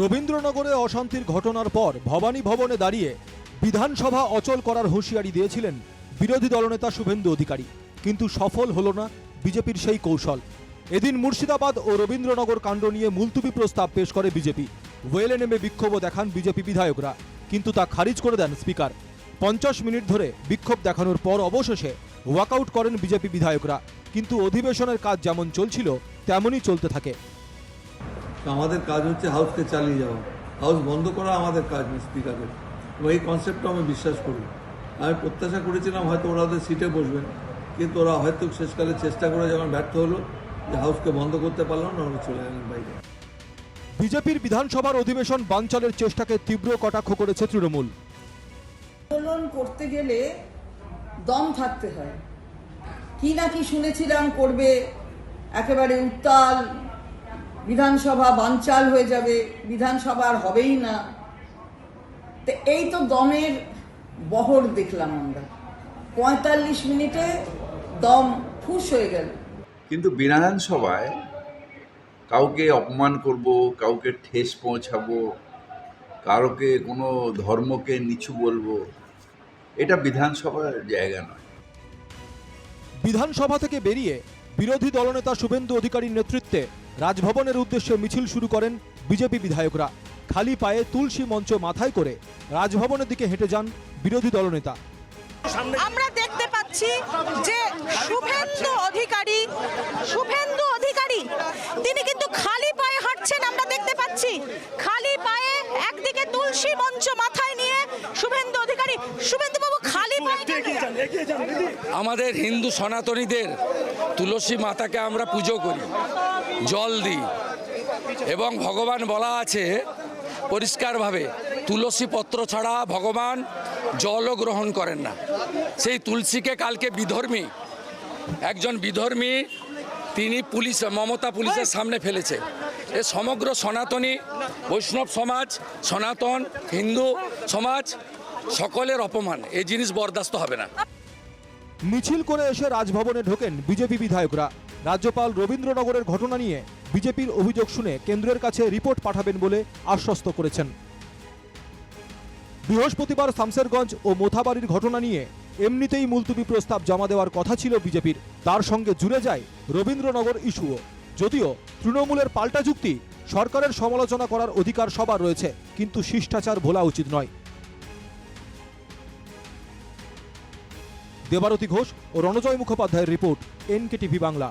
রবীন্দ্রনগরে অশান্তির ঘটনার পর ভবানী ভবনে দাঁড়িয়ে বিধানসভা অচল করার হুঁশিয়ারি দিয়েছিলেন বিরোধী দলনেতা শুভেন্দু অধিকারী। কিন্তু সফল হল না বিজেপির সেই কৌশল। এদিন মুর্শিদাবাদ ও রবীন্দ্রনগর কাণ্ড নিয়ে মুলতুবি প্রস্তাব পেশ করে বিজেপি। ওয়েলে নেমে বিক্ষোভও দেখান বিজেপি বিধায়করা, কিন্তু তা খারিজ করে দেন স্পিকার। পঞ্চাশ মিনিট ধরে বিক্ষোভ দেখানোর পর অবশেষে ওয়াকআউট করেন বিজেপি বিধায়করা। কিন্তু অধিবেশনের কাজ যেমন চলছিল তেমনই চলতে থাকে। আমাদের কাজ হচ্ছে হাউসকে চালিয়ে যাওয়া। হাউস বন্ধ করা আমাদের কাজ স্পিকারের এবং এই কনসেপ্টটা আমি বিশ্বাস করি। আমি প্রত্যাশা করেছিলাম হয়তো ওরা ওদের সিটে বসবেন কিন্তু ওরা হয়তো শেষকালে চেষ্টা করে যখন ব্যর্থ হলো যে হাউসকে বন্ধ করতে পারলাম না ওরা চলে গেলেন বাইরে। বিজেপির বিধানসভার অধিবেশন বানচালের চেষ্টাকে তীব্র কটাক্ষ করেছে তৃণমূল। আন্দোলন করতে গেলে দম থাকতে হয়। কি না কি শুনেছিলাম করবে, একেবারে উত্তাল, বিধানসভা বানচাল হয়ে যাবে, বিধানসভা আর হবেই না। তো এই তো দমের বহর দেখলাম আমরা। পঁয়তাল্লিশ মিনিটে দম ফুস হয়ে গেল। কিন্তু বিধানসভায় কাউকে অপমান করব, কাউকে ঠেস পৌঁছাবো, কারোকে কোনো ধর্মকে নিচু বলব এটা বিধানসভার জায়গা নয়। বিধানসভা থেকে বেরিয়ে বিরোধী দলনেতা শুভেন্দু অধিকারীর নেতৃত্বে রাজভবনের উদ্দেশ্যে মিছিল শুরু করেন বিজেপি বিধায়করা। খালি পায়ে তুলসী মঞ্চ মাথায় করে রাজভবনের দিকে হেঁটে যান বিরোধী দলনেতা। আমরা দেখতে পাচ্ছি যে শুভেন্দু অধিকারী শুভেন্দু অধিকারী তিনি কিন্তু খালি পায়ে হাঁটছেন আমরা দেখতে পাচ্ছি। খালি পায়ে একদিকে তুলসী মঞ্চ মাথায় নিয়ে শুভেন্দু অধিকারী শুভেন্দু বাবু খালি পায়ে আমাদের হিন্দু সনাতনীদের তুলসী মাতাকে আমরা পুজো করি, জল দিই। এবং ভগবান বলা আছে পরিষ্কারভাবে, তুলসী পত্র ছাড়া ভগবান জলও গ্রহণ করেন না। সেই তুলসীকে কালকে বিধর্মী, একজন বিধর্মী, তিনি পুলিশ, মমতা পুলিশের সামনে ফেলেছে। এ সমগ্র সনাতনী বৈষ্ণব সমাজ, সনাতন হিন্দু সমাজ সকলের অপমান। এই জিনিস বরদাস্ত হবে না। মিছিল করে এসে রাজভবনে ঢোকেন বিজেপি বিধায়করা। রাজ্যপাল রবীন্দ্রনগরের ঘটনা নিয়ে বিজেপির অভিযোগ শুনে কেন্দ্রের কাছে রিপোর্ট পাঠাবেন বলে আশ্বস্ত করেছেন। বৃহস্পতিবার শামসেরগঞ্জ ও মোথাবাড়ির ঘটনা নিয়ে এমনিতেই মুলতুবি প্রস্তাব জমা দেওয়ার কথা ছিল বিজেপির। তার সঙ্গে জুড়ে যায় রবীন্দ্রনগর ইস্যুও। যদিও তৃণমূলের পাল্টা যুক্তি, সরকারের সমালোচনা করার অধিকার সবার রয়েছে, কিন্তু শিষ্টাচার ভোলা উচিত নয়। দেবারতী ঘোষ ও রণজয় মুখোপাধ্যায়ের রিপোর্ট এনকেটিভি বাংলা।